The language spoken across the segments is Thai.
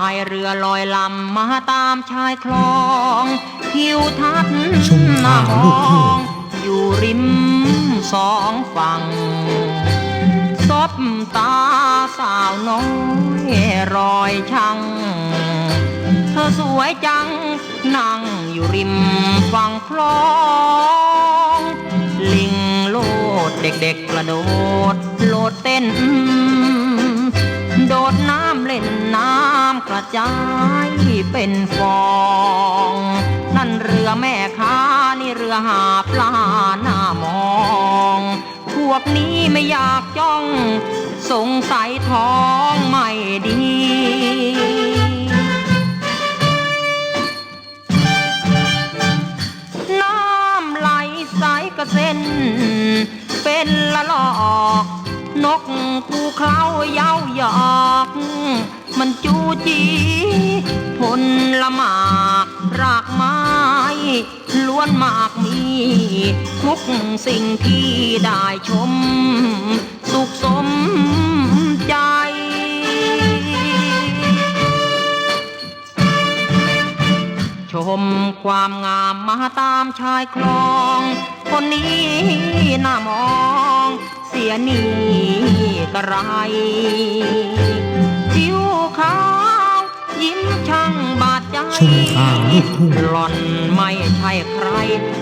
ายเรือลอยลำมาตามชายคลองทิวทัศน์ชุมทางหลูกทุ่งอยู่ริมสองฝั่งซบตาสาวน้อยรอยช่างเธอสวยจังนั่งอยู่ริมฝั่งคลอง ลิงโลดเด็กๆกระโดดโลดเต้น โดดน้ำเล่นน้ำกระจายเป็นฟอง นั่นเรือแม่ค้านี่เรือหาปลาหน้ามอง พวกนี้ไม่อยากจ้อง สงสัยท้องไม่ดีน้ำไหลใสกระเซ็น กูเคล้าเย้าหยอก มันจูจีผลละหมากรากไม้ล้วนมากมี ทุกสิ่งที่ได้ชม สุขสมใจชมความงามมาตามชายคลอง คนนี้น่ามองเสียห นีกระไรผิวขาวยิ้มช่างบาดใจชุมทางลูกทุ่งหล่อนไม่ใช่ใคร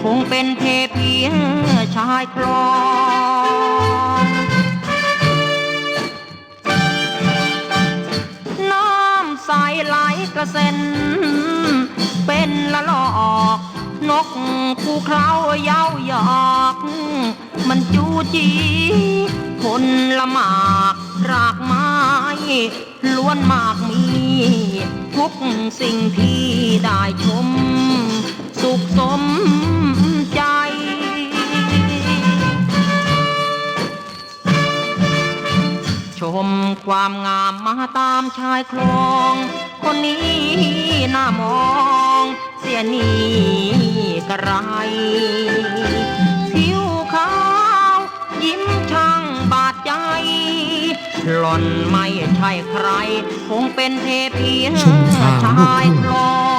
คงเป็นเทพีชายคลองน้ำใสไหลกระเซ็น เป็นละลอกนกคูเคล้าเย้าหยอก มันจูจี ผลละหมากรากไม้ล้วนมากมี ทุกสิ่งที่ได้ชม สุขสมใจชมความงามมาตามชายคลอง คนนี้น่ามอง เสียนีกระไร หล่อนไม่ใช่ใคร คงเป็นเทพีชุมทางลูกทุ่งชายคลอง